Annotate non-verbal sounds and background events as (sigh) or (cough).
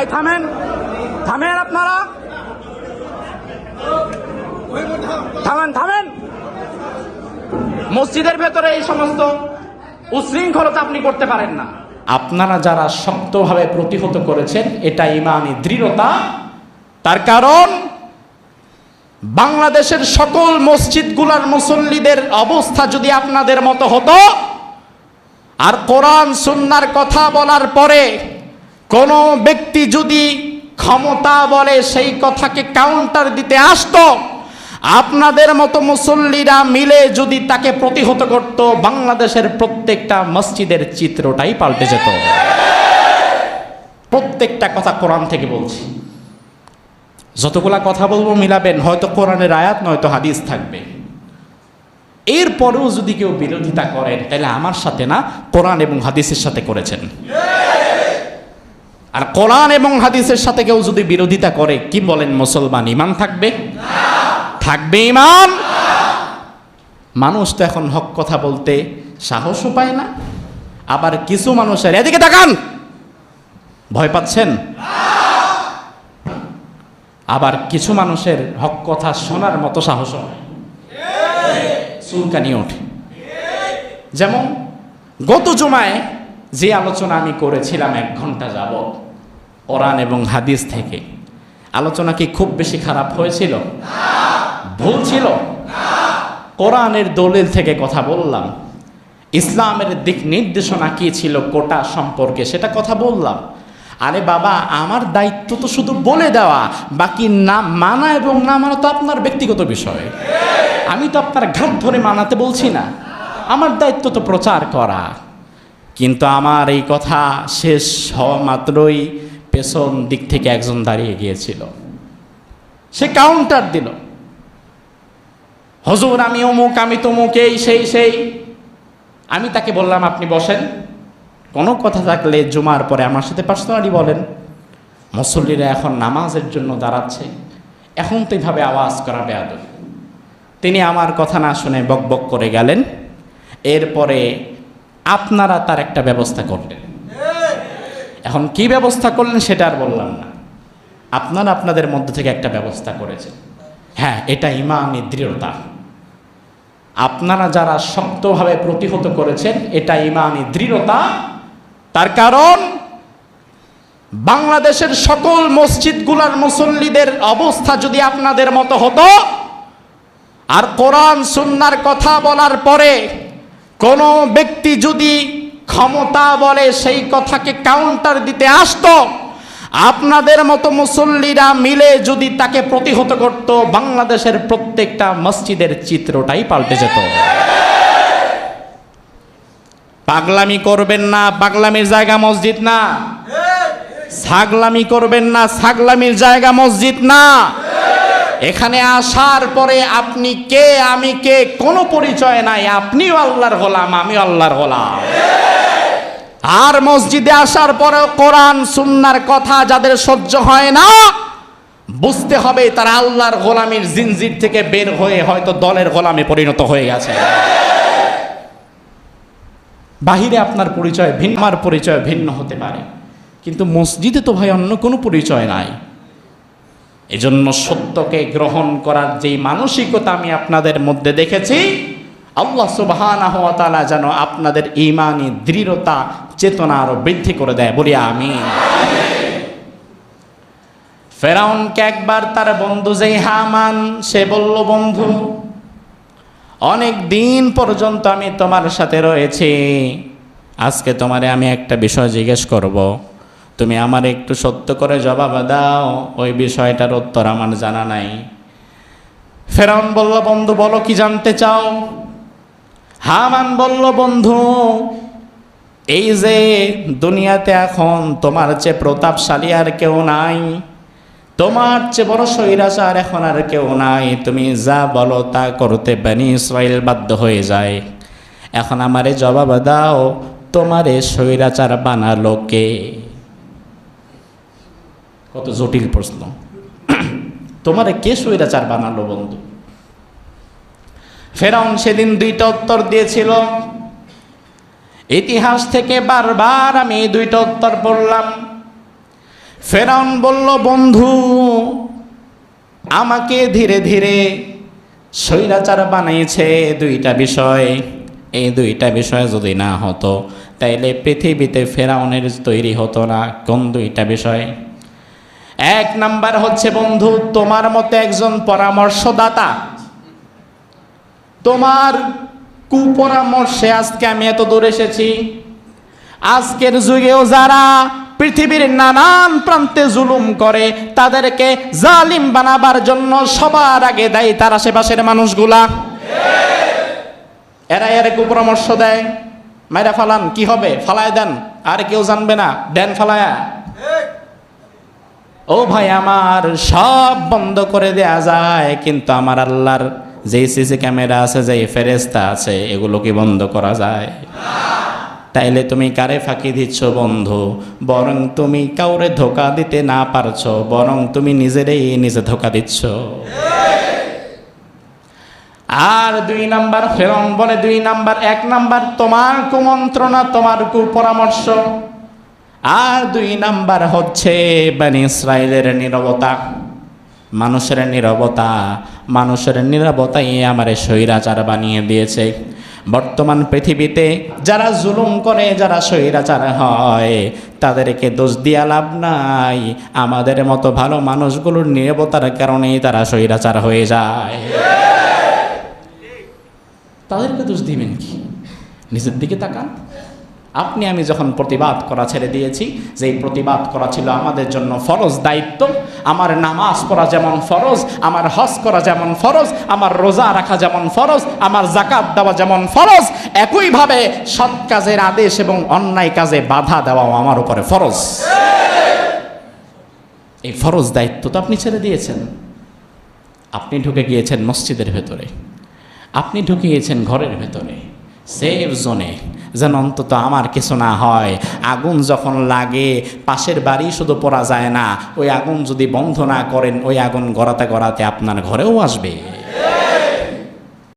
এই থামেন। থামেন আপনারা। থামেন থামেন। মসজিদের ভেতরে এই সমস্ত উশৃঙ্খলতা আপনি করতে পারেন না। আপনারা যারা শক্তভাবে প্রতিহত করেছেন, এটা ইমানি দৃঢ়তা। তার কারণ, বাংলাদেশের সকল মসজিদগুলোর মুসল্লিদের অবস্থা যদি আপনাদের মতো হতো, আর কোরআন, সুন্নার কথা বলার পরে কোনো ব্যক্তি যদি ক্ষমতা বলে সেই কথাকে কাউন্টার দিতে আসতো, আপনাদের মতো মুসল্লিরা মিলে যদি তাকে প্রতিহত করত, বাংলাদেশের প্রত্যেকটা মসজিদের চিত্রটাই পাল্টে যেত। প্রত্যেকটা কথা কোরআন থেকে বলছি। যতগুলা কথা বলব মিলাবেন, হয়তো কোরআনের আয়াত, নয়তো হাদিস থাকবে। এরপরেও যদি কেউ বিরোধিতা করেন, তাহলে আমার সাথে না, কোরআন এবং হাদিসের সাথে করেছেন। আর কোরআন এবং হাদিসের সাথে কেউ যদি বিরোধিতা করে, কি বলেন মুসলমান ইমান থাকবে? থাকবে ইমান মানুষ তো এখন হক কথা বলতে সাহসও পায় না, আবার কিছু মানুষের এদিকে তাকান! ভয় পাচ্ছেন? আবার কিছু মানুষের হক কথা শোনার মতো সাহস চুলকানি ওঠে। যেমন, গত জমায় যে আলোচনা আমি করেছিলাম এক ঘণ্টা যাবৎ কোরআন এবং হাদিস থেকে। আলোচনা কি খুব বেশি খারাপ হয়েছিল? ভুল ছিল? কোরআনের দলিল থেকে কথা বললাম। ইসলামের দিক নির্দেশনা কি ছিল কোটা সম্পর্কে সেটা কথা বললাম। আরে বাবা, আমার দায়িত্ব তো শুধু বলে দেওয়া, বাকি না মানা এবং না মানা তো আপনার ব্যক্তিগত বিষয়। আমি তো আপনার ঘাট ধরে মানাতে বলছি না। আমার দায়িত্ব তো প্রচার করা। কিন্তু আমার এই কথা শেষ হওয়া মাত্রই পেছন দিক থেকে একজন দাঁড়িয়ে গিয়েছিল। সে কাউন্টার দিল। হজুর, আমি অমুক, আমি তমুক, এই, সেই সেই। আমি তাকে বললাম, আপনি বসেন। কোনো কথা থাকলে জুমার পরে আমার সাথে পার্সোনালি বলেন। মুসল্লিরা এখন নামাজের জন্য দাঁড়াচ্ছে। এখন তো এইভাবে আওয়াজ করা বেয়াদ তিনি আমার কথা না শুনে বক বক করে গেলেন। এরপরে আপনারা তার একটা ব্যবস্থা করলেন। এখন কি ব্যবস্থা করলেন সেটা আর বললাম না। আপনারা আপনাদের মধ্যে থেকে একটা ব্যবস্থা করেছেন। হ্যাঁ এটা ইমানি দৃঢ়তা। আপনারা যারা শক্তভাবে প্রতিহত করেছেন, এটা ইমানি দৃঢ়তা। তার কারণ, বাংলাদেশের সকল মসজিদগুলোর মুসল্লিদের অবস্থা যদি আপনাদের মতো হতো, আর কোরআন, সুন্নার কথা বলার পরে কোনো ব্যক্তি যদি ক্ষমতা বলে সেই কথাকে কাউন্টার দিতে আসতো। আপনাদের মতো মুসল্লিরা মিলে যদি তাকে প্রতিহত করত, বাংলাদেশের প্রত্যেকটা মসজিদের চিত্রটাই পাল্টে যেত। পাগলামি করবেন না, পাগলামির জায়গা মসজিদ না। ছাগলামি করবেন না, ছাগলামির জায়গা মসজিদ না। এখানে আসার পরে আপনি কে, আমি কে, কোনো পরিচয় নাই। আপনিও আল্লাহর হলাম আমিও আল্লাহর গোলাম। আর মসজিদে আসার পরেও কোরআন, সুন্নার কথা যাদের সহ্য হয় না, বুঝতে হবে তারা আল্লাহর গোলামির জিনজির থেকে বের হয়ে হয়তো দলের গোলামে পরিণত হয়ে গেছে। বাহিরে আপনার পরিচয় ভিন্ন, আমার পরিচয় ভিন্ন হতে পারে। কিন্তু মসজিদে তো ভাই অন্য কোনো পরিচয় নাই। এজন্য সত্যকে গ্রহণ করার যেই মানসিকতা আমি আপনাদের মধ্যে দেখেছি আল্লাহ সুবহানাহু ওয়া তাআলা যেন আপনাদের ইমানি দৃঢ়তা, চেতনা আরও বৃদ্ধি করে দেয়। বলি আমি ফেরাউনকে একবার তার বন্ধু যেই হামান সে বলল, বন্ধু, অনেক দিন পর্যন্ত আমি তোমার সাথে রয়েছি। আজকে তোমারে আমি একটা বিষয় জিজ্ঞেস করব। তুমি আমার একটু সত্য করে জবাব দাও। ওই বিষয়টার উত্তর আমার জানা নাই। ফেরাউন বলল, বন্ধু, বলো কি জানতে চাও? হামান বলল, বন্ধু, এই যে দুনিয়াতে এখন তোমার চেয়ে প্রতাপশালী আর কেউ নাই, তোমার চেয়ে বড় স্বৈরাচার এখন আর কেউ নাই, তুমি যা বলো তা করতে বানি ইসরায়েল বাধ্য হয়ে যায়। এখন আমারে জবাব দাও, তোমারে স্বৈরাচার বানালো কে? কত জটিল প্রশ্ন। (clears throat) তোমারে কে স্বৈরাচার বানালো, বন্ধু? ফেরাউন সেদিন দুইটা উত্তর দিয়েছিল, ইতিহাস থেকে বারবার আমি দুইটা উত্তর পড়লাম। ফেরাউন বলল, বন্ধু, আমাকে ধীরে ধীরে স্বৈরাচার বানিয়েছে দুইটা বিষয়। এই দুইটা বিষয় যদি না হতো, তাইলে পৃথিবীতে ফেরাউনের তৈরি হতো না। কোন দুইটা বিষয়? এক নাম্বার হচ্ছে, বন্ধু, তোমার মতো একজন পরামর্শদাতা তোমার কুপরামর্শে আজকে আমি এত দূর এসেছি। আজকের যুগেও যারা পৃথিবীর নানান প্রান্তে জুলুম করে, তাদেরকে জালিম বানাবার জন্য সবার আগে দেয় তার আশেপাশের মানুষগুলা। এরা এর কুপরামর্শ দেয়। মাইরা ফালান, কি হবে? ফালায় দেন। আর কেউ জানবে না। দেন ফালায়া। ও ভাই, আমার সব বন্ধ করে দেয়া যায়, কিন্তু আমার আল্লাহর যেই সিসি ক্যামেরা আছে, যেই ফেরেস্তা আছে, এগুলো কি বন্ধ করা যায়? তাইলে তুমি কারে ফাঁকি দিচ্ছ বন্ধু? বরং তুমি কাউরে ধোকা দিতে না পারছ, বরং তুমি নিজেরাই নিজে ধোকা দিচ্ছ। আর দুই নাম্বার ফেরন বলে, দুই নাম্বার, এক নাম্বার, তোমার কুমন্ত্রণা, তোমার কুপরামর্শ। আর দুই নাম্বার হচ্ছে, বানি ইসরায়েলের নীরবতা। মানুষের নীরবতা, মানুষের নীরবতাই আমারে স্বৈরাচার বানিয়ে দিয়েছে। বর্তমান পৃথিবীতে যারা জুলুম করে, যারা স্বৈরাচার হয়, তাদেরকে দোষ দিয়া লাভ নাই। আমাদের মতো ভালো মানুষগুলোর নীরবতার কারণেই তারা স্বৈরাচার হয়ে যায়। তাদেরকে দোষ দিবেন কি? নিজের দিকে তাকান। আপনি, আমি যখন প্রতিবাদ করা ছেড়ে দিয়েছি যে প্রতিবাদ করা ছিল আমাদের জন্য ফরজ দায়িত্ব আমার নামাজ পড়া যেমন ফরজ, আমার হজ করা যেমন ফরজ, আমার রোজা রাখা যেমন ফরজ, আমার জাকাত দেওয়া যেমন ফরজ, একইভাবে সৎ কাজের আদেশ এবং অন্যায় কাজে বাধা দেওয়াও আমার উপরে ফরজ। এই ফরজ দায়িত্ব তো আপনি ছেড়ে দিয়েছেন। আপনি ঢুকে গিয়েছেন মসজিদের ভেতরে। আপনি ঢুকে গিয়েছেন ঘরের ভেতরে। সেফ জোনে যেন অন্তত আমার কিছু না হয়। আগুন যখন লাগে, পাশের বাড়ি শুধু পড়া যায় না। ওই আগুন যদি বন্ধ না করেন, ওই আগুন গড়াতে গড়াতে আপনার ঘরেও আসবে।